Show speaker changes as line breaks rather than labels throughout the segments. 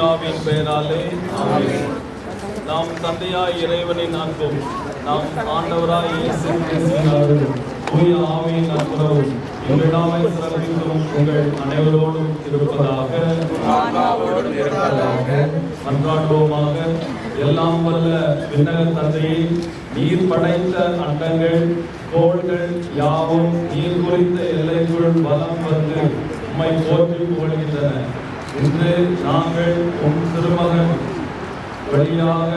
மகன் தூயாவின் பெயராலே நாம் தந்தையாய் இறைவனின் அன்பும் நாம் ஆண்டவராய் இயேசு தூய ஆவியின் அன்புறவும் எங்களிடாமை சிறப்பிக்கும் உங்கள் அனைவரோடும் இருப்பதாக மன்றாடுவோமாக எல்லாம் வல்ல விண்ணக தந்தையை நீர் படைத்த அண்டங்கள் கோள்கள் யாவும் நீர் குறித்த எல்லைக்குள் வலம் வந்து உம்மை போற்றி புகழ்கின்றன. இன்று நாங்கள் உன் திருமகன் வழியாக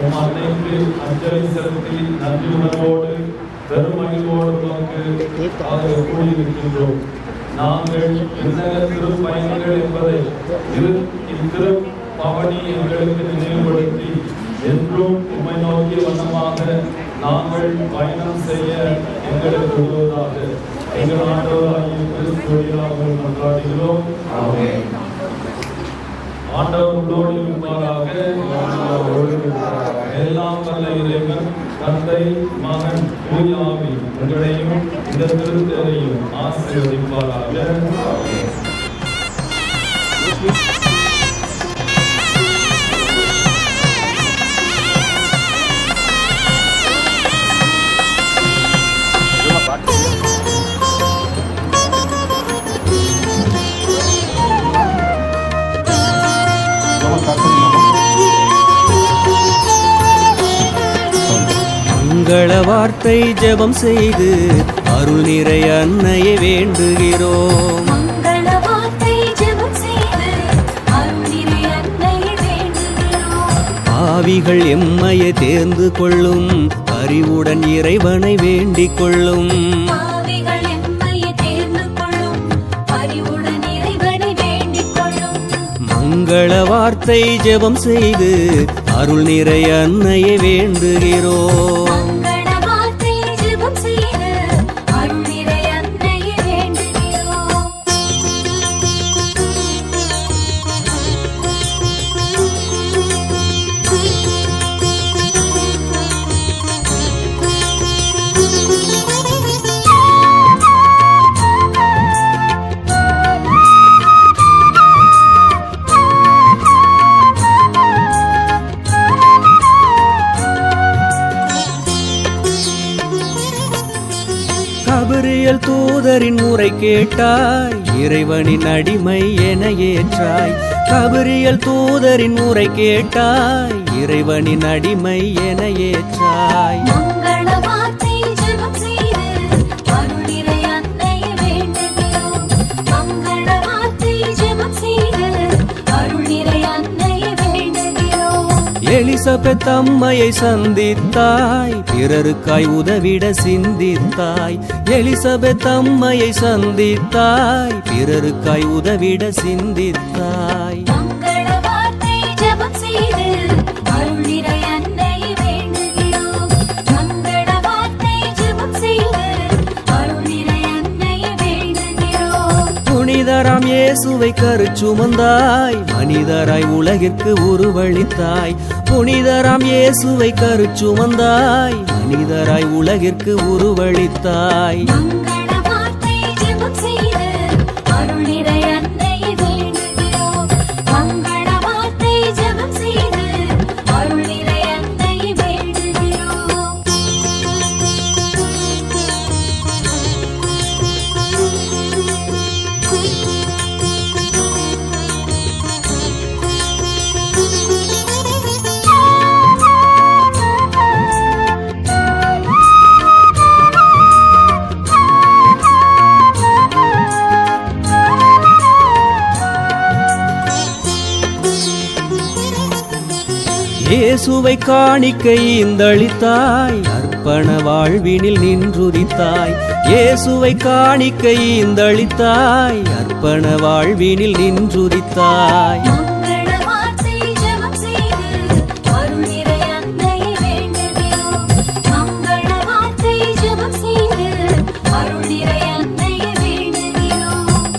உம் அன்னைக்கு அஞ்சலி செலுத்தி நன்றி உணர்வோடு பெருமகிழ்வோடு உமக்கு ஆக கூடியிருக்கின்றோம் நாங்கள் என்ன திருப்பயணங்கள் என்பதை இரு இத்திரு பவனி எங்களுக்கு நினைவுபடுத்தி என்றும் உம்மை நோக்கிய வண்ணமாக நாங்கள் பயணம் செய்ய எங்களுக்கு உதவுவதாக எங்கள் ஆண்டவராகிய கிறிஸ்துவியாக கொண்டாடுகிறோம். ஆண்டவர் உங்களோடு இருப்பாராக. எல்லாம் வல்ல இறைவன் தந்தை மகன் தூயாவி உங்களையும் இந்த திருத்தரையும் ஆசீர்வதிப்பாராக.
மங்கள வார்த்தை ஜெபம் செய்து அருள் நிறைய அன்னையை வேண்டுகிறோம். ஆவிகள் எம்மையை தேர்ந்து கொள்ளும் அறிவுடன் இறைவனை வேண்டிக் கொள்ளும். மங்கள வார்த்தை ஜெபம் செய்து அருள் நிறைய அன்னையை வேண்டுகிறோம். கபரியல் தூதரின் முறை கேட்டாய். இறைவனின் அடிமை என ஏற்றாய். கபரியல் தூதரின் முறை கேட்டாய். இறைவனின் அடிமை என ஏற்றாய். எலிசபெத் அம்மையை சந்தித்தாய் பிறருக்காய் உதவிட சிந்தித்தாய். எலிசபெத் அம்மையை சந்தித்தாய் பிறருக்காய் உதவிட சிந்தித்தாய். புனிதராம் இயேசுவை கருச்சுமந்தாய் மனிதராய் உலகிற்கு உருவளித்தாய். புனிதராம் இயேசுவை கருச்சுமந்தாய் மனிதராய் உலகிற்கு
உருவழித்தாய்
இயேசுவை காணிக்கை இந்தளித்தாய் அர்ப்பண வாழ்வினில் நின்றுதித்தாய். இயேசுவை காணிக்கை இந்தளித்தாய் அர்ப்பண வாழ்வினில் நின்றுதித்தாய்.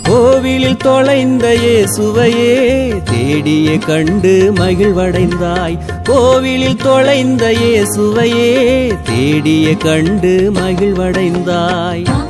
கோவிலில் தொலைந்த இயேசுவையே தேடிய கண்டு மகிழ்வடைந்தாய். கோவிலில் தொலைந்த இயேசுவையே தேடிய கண்டு மகிழ்வடைந்தாய்.